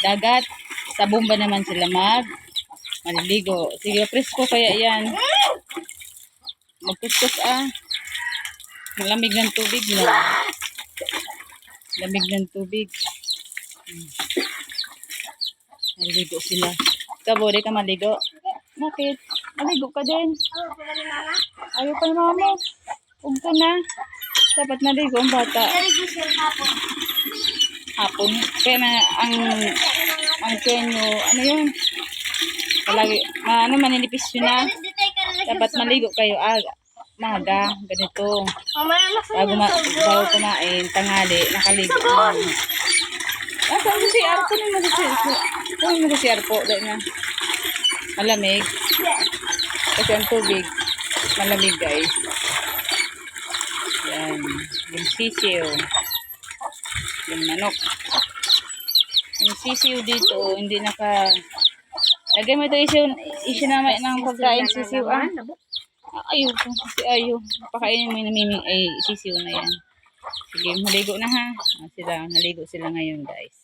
Dagat. Sa bomba naman sila mag maliligo. Sige, presko kaya yan. Magkuskus ah. Malamig ng tubig no. Lamig ng tubig. Hmm. Maligo sila. Ikaw, Bode, ka maligo? Bakit? Maligo ka din. Ayaw pa ni mama. Huwag na. Dapat maligo ang bata. Hapon. Kaya na ang ang kenyo, ano yun? Palagi, ma, ano, maninipis yun na. Dapat maligo kayo ah, maga, ganito. Bago, ma, bago kumain, tanghali, nakaligo. na. Ah, saan mo si Arpo? Kunin mo si Arpo. Kunin mo si Arpo. Dahil na. Malamig. Kasi ang tubig, malamig guys. Yan. Yung sisiyo. Yung manok. Yung sisiyo dito, hindi naka... Lagay mo ito isiyo, isiyo naman ng pagkain sisiyo ah. Ayaw ko. Kasi ayaw. Pakainin mo yung namiming ay sisiyo na yan. Sige, maligo na ha. Ah, sila, naligo sila ngayon guys.